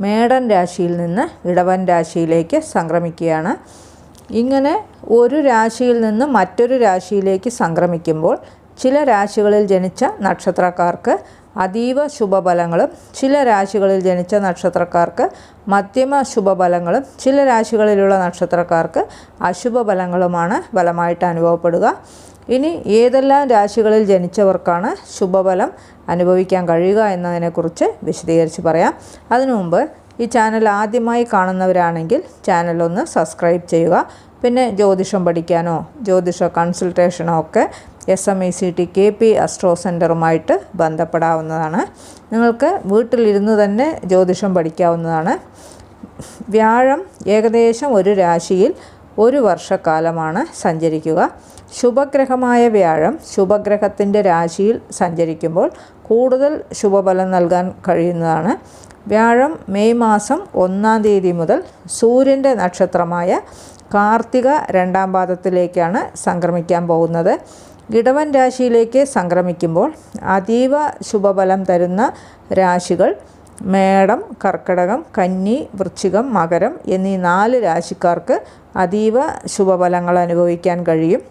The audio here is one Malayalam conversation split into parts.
മേടൻ രാശിയിൽ നിന്ന് ഇടവൻ രാശിയിലേക്ക് സംക്രമിക്കുകയാണ്. ഇങ്ങനെ ഒരു രാശിയിൽ നിന്ന് മറ്റൊരു രാശിയിലേക്ക് സംക്രമിക്കുമ്പോൾ ചില രാശികളിൽ ജനിച്ച നക്ഷത്രക്കാർക്ക് അതീവ ശുഭഫലങ്ങളും ചില രാശികളിൽ ജനിച്ച നക്ഷത്രക്കാർക്ക് മധ്യമ ശുഭഫലങ്ങളും ചില രാശികളിലുള്ള നക്ഷത്രക്കാർക്ക് അശുഭ ഫലങ്ങളുമാണ് ഫലമായിട്ട് അനുഭവപ്പെടുക. ഇനി ഏതെല്ലാം രാശികളിൽ ജനിച്ചവർക്കാണ് ശുഭഫലം അനുഭവിക്കാൻ കഴിയുക എന്നതിനെക്കുറിച്ച് വിശദീകരിച്ച് പറയാം. അതിനു മുമ്പ് ഈ ചാനൽ ആദ്യമായി കാണുന്നവരാണെങ്കിൽ ചാനൽ ഒന്ന് സബ്സ്ക്രൈബ് ചെയ്യുക. പിന്നെ ജ്യോതിഷം പഠിക്കാനോ ജ്യോതിഷ കൺസൾട്ടേഷനോ ഒക്കെ S M E C T K P astro സെന്ററുമായിട്ട് ബന്ധപ്പെടാവുന്നതാണ്. നിങ്ങൾക്ക് വീട്ടിലിരുന്ന് തന്നെ ജ്യോതിഷം പഠിക്കാവുന്നതാണ്. വ്യാഴം ഏകദേശം ഒരു രാശിയിൽ ഒരു വർഷക്കാലമാണ് സഞ്ചരിക്കുക. ശുഭഗ്രഹമായ വ്യാഴം ശുഭഗ്രഹത്തിന്റെ രാശിയിൽ സഞ്ചരിക്കുമ്പോൾ കൂടുതൽ ശുഭഫലം നൽകാൻ കഴിയുന്നതാണ്. വ്യാഴം മെയ് മാസം ഒന്നാം തീയതി മുതൽ സൂര്യന്റെ നക്ഷത്രമായ കാർത്തിക രണ്ടാം പാദത്തിലേക്കാണ് സംക്രമിക്കാൻ പോകുന്നത്. ഇടവൻ രാശിയിലേക്ക് സംക്രമിക്കുമ്പോൾ അതീവ ശുഭഫലം തരുന്ന രാശികൾ മേടം കർക്കടകം കന്നി വൃശ്ചികം മകരം എന്നീ നാല് രാശിക്കാർക്ക് അതീവ ശുഭഫലങ്ങൾ അനുഭവിക്കാൻ കഴിയും.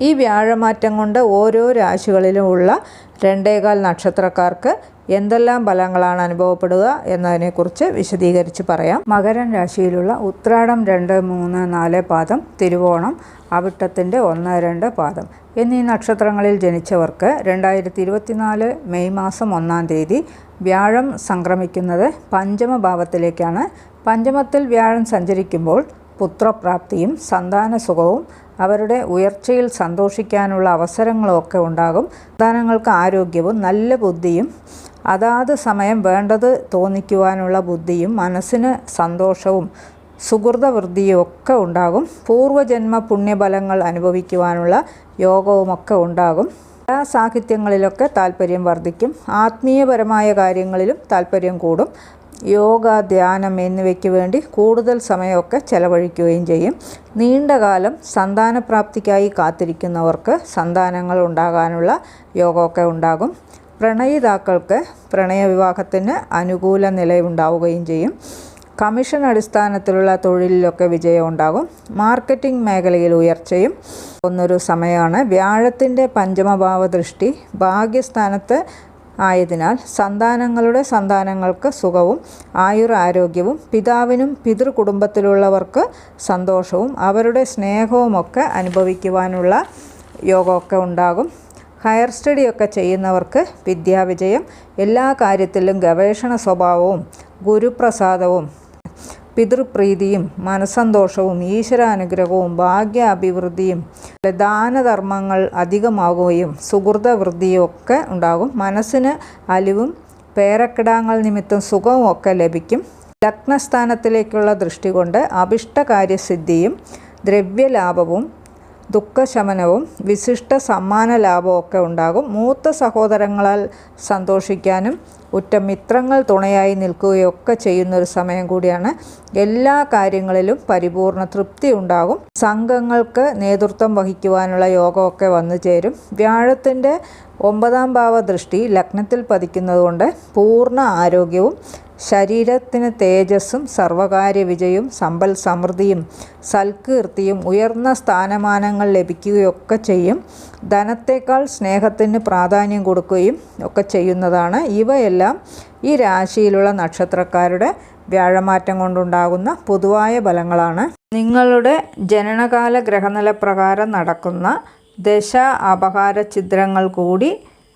ഈ വ്യാഴമാറ്റം കൊണ്ട് ഓരോ രാശികളിലുമുള്ള രണ്ടേകാൽ നക്ഷത്രക്കാർക്ക് എന്തെല്ലാം ഫലങ്ങളാണ് അനുഭവപ്പെടുക എന്നതിനെക്കുറിച്ച് വിശദീകരിച്ച് പറയാം. മകരം രാശിയിലുള്ള ഉത്രാടം രണ്ട് മൂന്ന് നാല് പാദം തിരുവോണം അവിട്ടത്തിന്റെ ഒന്ന് രണ്ട് പാദം എന്നീ നക്ഷത്രങ്ങളിൽ ജനിച്ചവർക്ക് രണ്ടായിരത്തി ഇരുപത്തിനാല് മെയ് മാസം ഒന്നാം തീയതി വ്യാഴം സംക്രമിക്കുന്നത് പഞ്ചമഭാവത്തിലേക്കാണ് പഞ്ചമത്തിൽ വ്യാഴം സഞ്ചരിക്കുമ്പോൾ പുത്രപ്രാപ്തിയും സന്താന സുഖവും അവരുടെ ഉയർച്ചയിൽ സന്തോഷിക്കാനുള്ള അവസരങ്ങളൊക്കെ ഉണ്ടാകും. സന്താനങ്ങൾക്ക് ആരോഗ്യവും നല്ല ബുദ്ധിയും അതാത് സമയം വേണ്ടത് തോന്നിക്കുവാനുള്ള ബുദ്ധിയും മനസ്സിന് സന്തോഷവും സുഹൃതവൃദ്ധിയും ഒക്കെ ഉണ്ടാകും. പൂർവജന്മ പുണ്യബലങ്ങൾ അനുഭവിക്കുവാനുള്ള യോഗവുമൊക്കെ ഉണ്ടാകും. കലാ സാഹിത്യങ്ങളിലൊക്കെ താല്പര്യം വർദ്ധിക്കും. ആത്മീയപരമായ കാര്യങ്ങളിലും താല്പര്യം കൂടും. യോഗ ധ്യാനം എന്നിവയ്ക്ക് വേണ്ടി കൂടുതൽ സമയമൊക്കെ ചെലവഴിക്കുകയും ചെയ്യും. നീണ്ടകാലം സന്താനപ്രാപ്തിക്കായി കാത്തിരിക്കുന്നവർക്ക് സന്താനങ്ങൾ ഉണ്ടാകാനുള്ള യോഗമൊക്കെ ഉണ്ടാകും. പ്രണയിതാക്കൾക്ക് പ്രണയവിവാഹത്തിന് അനുകൂല നിലയുണ്ടാവുകയും ചെയ്യും. കമ്മീഷൻ അടിസ്ഥാനത്തിലുള്ള തൊഴിലിലൊക്കെ വിജയം ഉണ്ടാകും. മാർക്കറ്റിംഗ് മേഖലയിൽ ഉയർച്ചയും ഒന്നൊരു സമയമാണ്. വ്യാഴത്തിന്റെ പഞ്ചമഭാവ ദൃഷ്ടി ഭാഗ്യസ്ഥാനത്ത് ആയതിനാൽ സന്താനങ്ങളുടെ സന്താനങ്ങൾക്ക് സുഖവും ആയുർ ആരോഗ്യവും പിതാവിനും പിതൃകുടുംബത്തിലുള്ളവർക്ക് സന്തോഷവും അവരുടെ സ്നേഹവുമൊക്കെ അനുഭവിക്കുവാനുള്ള യോഗമൊക്കെ ഉണ്ടാകും. ഹയർ സ്റ്റഡിയൊക്കെ ചെയ്യുന്നവർക്ക് വിദ്യാവിജയം എല്ലാ കാര്യത്തിലും ഗവേഷണ സ്വഭാവവും ഗുരുപ്രസാദവും പിതൃപ്രീതിയും മനസ്സന്തോഷവും ഈശ്വരാനുഗ്രഹവും ഭാഗ്യാഭിവൃദ്ധിയും ദാനധർമ്മങ്ങൾ അധികമാകുകയും സുഹൃതവൃദ്ധിയും ഒക്കെ ഉണ്ടാകും. മനസ്സിന് അലിവും പേരക്കിടാങ്ങൾ നിമിത്തം സുഖവും ഒക്കെ ലഭിക്കും. ലഗ്നസ്ഥാനത്തിലേക്കുള്ള ദൃഷ്ടി കൊണ്ട് അഭിഷ്ടകാര്യസിദ്ധിയും ദ്രവ്യലാഭവും ദുഃഖശമനവും വിശിഷ്ട സമ്മാന ലാഭവും ഒക്കെ ഉണ്ടാകും. മൂത്ത സഹോദരങ്ങളാൽ സന്തോഷിക്കാനും ഉറ്റ മിത്രങ്ങൾ തുണയായി നിൽക്കുകയൊക്കെ ചെയ്യുന്ന ഒരു സമയം കൂടിയാണ്. എല്ലാ കാര്യങ്ങളിലും പരിപൂർണ തൃപ്തി ഉണ്ടാകും. സംഘങ്ങൾക്ക് നേതൃത്വം വഹിക്കുവാനുള്ള യോഗമൊക്കെ വന്നു ചേരും. വ്യാഴത്തിന്റെ ഒമ്പതാം ഭാവ ദൃഷ്ടി ലഗ്നത്തിൽ പതിക്കുന്നതുകൊണ്ട് പൂർണ ആരോഗ്യവും ശരീരത്തിന് തേജസ്സും സർവകാര്യ വിജയവും സമ്പൽ സമൃദ്ധിയും സൽകീർത്തിയും ഉയർന്ന സ്ഥാനമാനങ്ങൾ ലഭിക്കുകയൊക്കെ ചെയ്യും. ധനത്തേക്കാൾ സ്നേഹത്തിന് പ്രാധാന്യം കൊടുക്കുകയും ഒക്കെ ചെയ്യുന്നതാണ്. ഇവയെല്ലാം ഈ രാശിയിലുള്ള നക്ഷത്രക്കാരുടെ വ്യാഴമാറ്റം കൊണ്ടുണ്ടാകുന്ന പൊതുവായ ഫലങ്ങളാണ്. നിങ്ങളുടെ ജനനകാല ഗ്രഹനില പ്രകാരം നടക്കുന്ന ദശ അപകാര ചിത്രങ്ങൾ കൂടി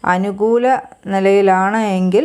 അനുകൂല നിലയിലാണ് എങ്കിൽ